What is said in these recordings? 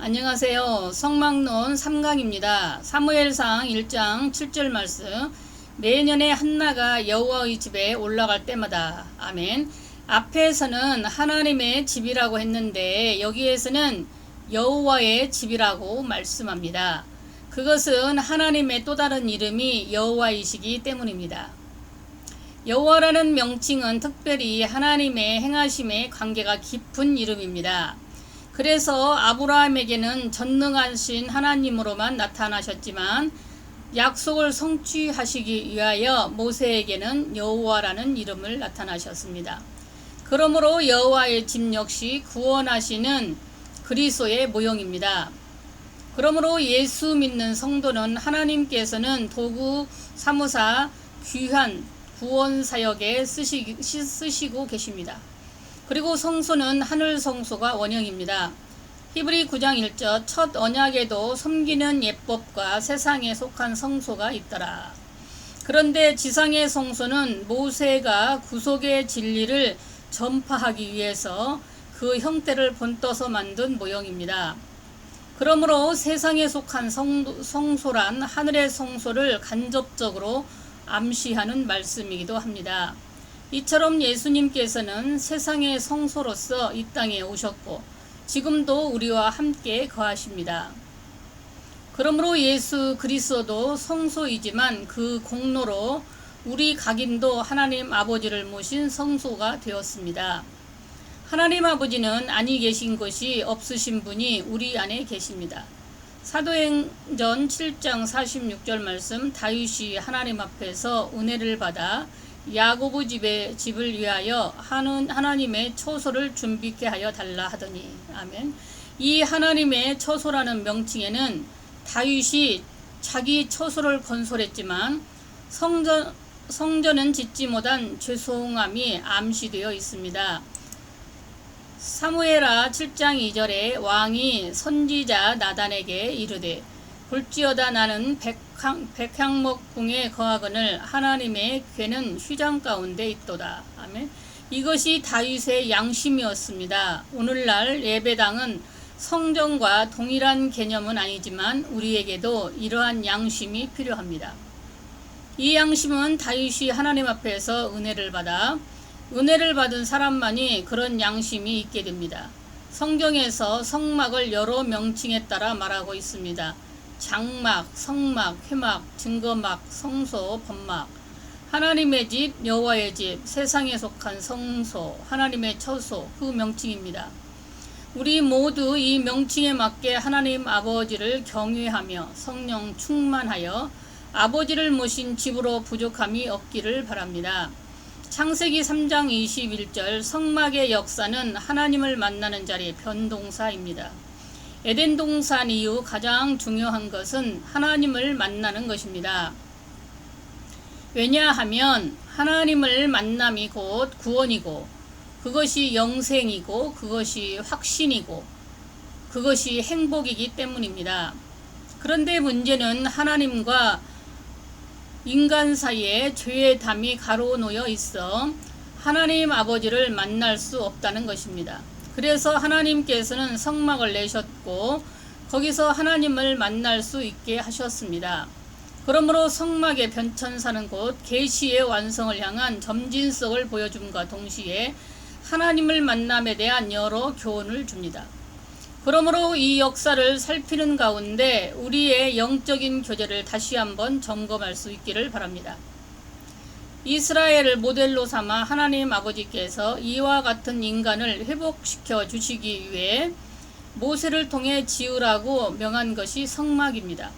안녕하세요. 성막론 3강입니다. 사무엘상 1장 7절 말씀. 매년에 한나가 여호와의 집에 올라갈 때마다 아멘. 앞에서는 하나님의 집이라고 했는데 여기에서는 여호와의 집이라고 말씀합니다. 그것은 하나님의 또 다른 이름이 여호와이시기 때문입니다. 여호와라는 명칭은 특별히 하나님의 행하심에 관계가 깊은 이름입니다. 그래서 아브라함에게는 전능하신 하나님으로만 나타나셨지만 약속을 성취하시기 위하여 모세에게는 여호와라는 이름을 나타나셨습니다. 그러므로 여호와의 집 역시 구원하시는 그리스도의 모형입니다. 그러므로 예수 믿는 성도는 하나님께서는 도구 사무사 귀한 구원 사역에 쓰시, 쓰시고 계십니다. 그리고 성소는 하늘 성소가 원형입니다. 히브리 9장 1절 첫 언약에도 섬기는 예법과 세상에 속한 성소가 있더라. 그런데 지상의 성소는 모세가 구속의 진리를 전파하기 위해서 그 형태를 본떠서 만든 모형입니다. 그러므로 세상에 속한 성, 성소란 하늘의 성소를 간접적으로 암시하는 말씀이기도 합니다. 이처럼 예수님께서는 세상의 성소로서 이 땅에 오셨고 지금도 우리와 함께 거하십니다. 그러므로 예수 그리스도도 성소이지만 그 공로로 우리 각인도 하나님 아버지를 모신 성소가 되었습니다. 하나님 아버지는 아니 계신 것이 없으신 분이 우리 안에 계십니다. 사도행전 7장 46절 말씀 다윗이 하나님 앞에서 은혜를 받아 야고보 집의 집을 위하여 하는 하나님의 처소를 준비케 하여 달라 하더니 아멘. 이 하나님의 처소라는 명칭에는 다윗이 자기 처소를 건설했지만 성전 성전은 짓지 못한 죄송함이 암시되어 있습니다. 사무에라 7장 2절에 왕이 선지자 나단에게 이르되 볼지어다 나는 백향, 백향목 궁에 거하거늘 하나님의 괴는 휘장 가운데 있도다. 아멘. 이것이 다윗의 양심이었습니다. 오늘날 예배당은 성전과 동일한 개념은 아니지만 우리에게도 이러한 양심이 필요합니다. 이 양심은 다윗이 하나님 앞에서 은혜를 받아 은혜를 받은 사람만이 그런 양심이 있게 됩니다. 성경에서 성막을 여러 명칭에 따라 말하고 있습니다. 장막, 성막, 회막, 증거막, 성소, 법막. 하나님의 집, 여호와의 집, 세상에 속한 성소, 하나님의 처소 그 명칭입니다. 우리 모두 이 명칭에 맞게 하나님 아버지를 경외하며 성령 충만하여 아버지를 모신 집으로 부족함이 없기를 바랍니다. 창세기 3장 21절 성막의 역사는 하나님을 만나는 자리 변동사입니다. 에덴 동산 이후 가장 중요한 것은 하나님을 만나는 것입니다. 왜냐하면 하나님을 만남이 곧 구원이고 그것이 영생이고 그것이 확신이고 그것이 행복이기 때문입니다. 그런데 문제는 하나님과 인간 사이에 죄의 담이 가로놓여 있어 하나님 아버지를 만날 수 없다는 것입니다. 그래서 하나님께서는 성막을 내셨고 거기서 하나님을 만날 수 있게 하셨습니다. 그러므로 성막의 변천사는 곧 계시의 완성을 향한 점진성을 보여줌과 동시에 하나님을 만남에 대한 여러 교훈을 줍니다. 그러므로 이 역사를 살피는 가운데 우리의 영적인 교제를 다시 한번 점검할 수 있기를 바랍니다. 이스라엘을 모델로 삼아 하나님 아버지께서 이와 같은 인간을 회복시켜 주시기 위해 모세를 통해 지으라고 명한 것이 성막입니다.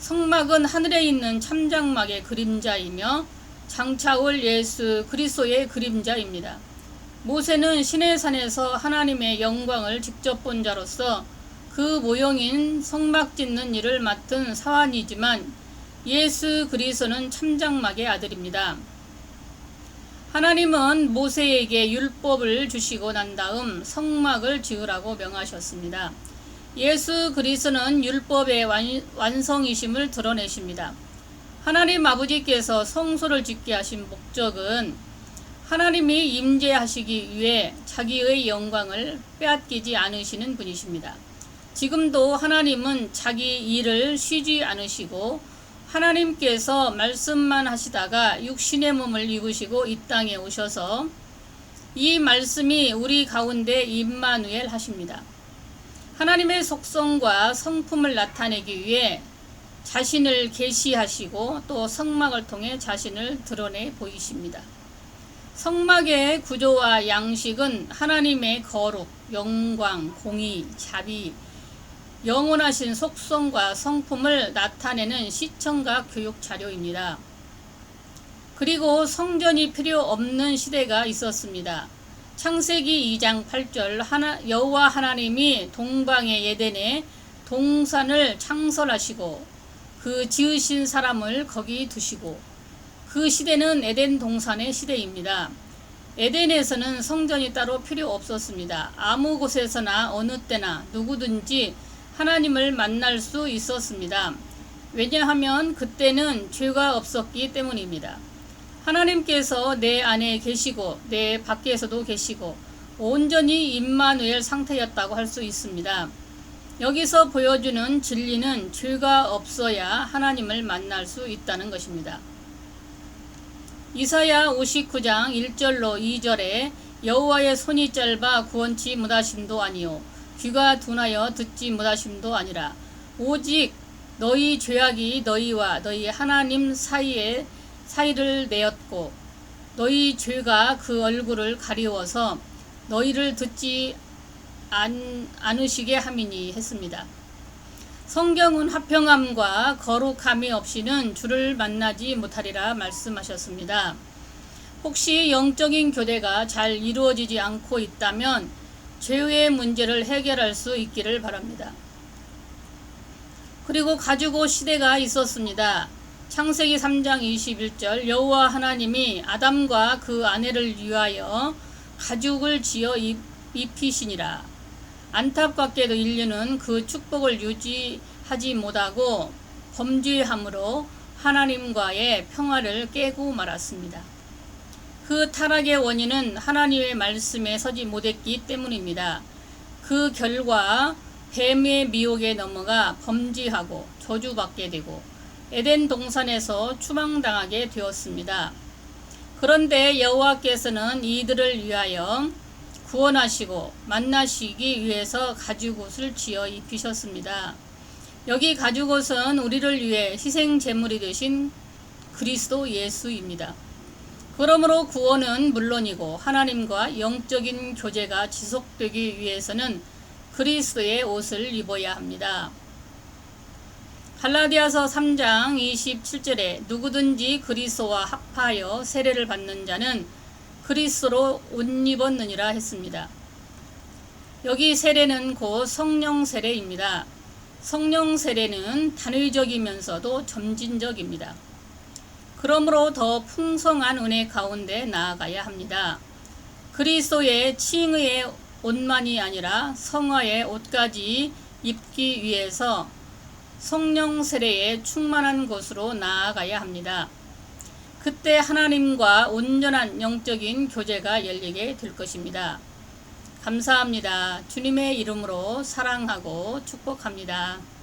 성막은 하늘에 있는 참장막의 그림자이며 장차올 예수 그리스도의 그림자입니다. 모세는 시내산에서 하나님의 영광을 직접 본 자로서 그 모형인 성막 짓는 일을 맡은 사환이지만 예수 그리스도는 참장막의 아들입니다. 하나님은 모세에게 율법을 주시고 난 다음 성막을 지으라고 명하셨습니다. 예수 그리스도는 율법의 완성이심을 드러내십니다. 하나님 아버지께서 성소를 짓게 하신 목적은 하나님이 임재하시기 위해 자기의 영광을 빼앗기지 않으시는 분이십니다. 지금도 하나님은 자기 일을 쉬지 않으시고 하나님께서 말씀만 하시다가 육신의 몸을 입으시고 이 땅에 오셔서 이 말씀이 우리 가운데 임마누엘 하십니다. 하나님의 속성과 성품을 나타내기 위해 자신을 계시하시고 또 성막을 통해 자신을 드러내 보이십니다. 성막의 구조와 양식은 하나님의 거룩, 영광, 공의, 자비, 영원하신 속성과 성품을 나타내는 시청각 교육 자료입니다. 그리고 성전이 필요 없는 시대가 있었습니다. 창세기 2장 8절 하나, 여호와 하나님이 동방의 예덴에 동산을 창설하시고 그 지으신 사람을 거기 두시고 그 시대는 에덴 동산의 시대입니다. 에덴에서는 성전이 따로 필요 없었습니다. 아무 곳에서나 어느 때나 누구든지 하나님을 만날 수 있었습니다. 왜냐하면 그때는 죄가 없었기 때문입니다. 하나님께서 내 안에 계시고 내 밖에서도 계시고 온전히 임마누엘 상태였다고 할 수 있습니다. 여기서 보여주는 진리는 죄가 없어야 하나님을 만날 수 있다는 것입니다. 이사야 59장 1절로 2절에 여호와의 손이 짧아 구원치 못하심도 아니요 귀가 둔하여 듣지 못하심도 아니라 오직 너희 죄악이 너희와 너희 하나님 사이에 사이를 내었고 너희 죄가 그 얼굴을 가리워서 너희를 듣지 안, 않으시게 함이니 했습니다. 성경은 화평함과 거룩함이 없이는 주를 만나지 못하리라 말씀하셨습니다. 혹시 영적인 교대가 잘 이루어지지 않고 있다면 죄의 문제를 해결할 수 있기를 바랍니다. 그리고 가지고 시대가 있었습니다. 창세기 3장 21절 여호와 하나님이 아담과 그 아내를 위하여 가죽을 지어 입히시니라. 안타깝게도 인류는 그 축복을 유지하지 못하고 범죄함으로 하나님과의 평화를 깨고 말았습니다. 그 타락의 원인은 하나님의 말씀에 서지 못했기 때문입니다. 그 결과 뱀의 미혹에 넘어가 범죄하고 저주받게 되고 에덴 동산에서 추방당하게 되었습니다. 그런데 여호와께서는 이들을 위하여 구원하시고 만나시기 위해서 가죽옷을 지어 입히셨습니다. 여기 가죽옷은 우리를 위해 희생 제물이 되신 그리스도 예수입니다. 그러므로 구원은 물론이고 하나님과 영적인 교제가 지속되기 위해서는 그리스도의 옷을 입어야 합니다. 갈라디아서 3장 27절에 누구든지 그리스도와 합하여 세례를 받는 자는 그리스도로 옷 입었느니라 했습니다. 여기 세례는 곧 성령 세례입니다. 성령 세례는 단위적이면서도 점진적입니다. 그러므로 더 풍성한 은혜 가운데 나아가야 합니다. 그리스도의 칭의의 옷만이 아니라 성화의 옷까지 입기 위해서 성령 세례에 충만한 곳으로 나아가야 합니다. 그때 하나님과 온전한 영적인 교제가 열리게 될 것입니다. 감사합니다. 주님의 이름으로 사랑하고 축복합니다.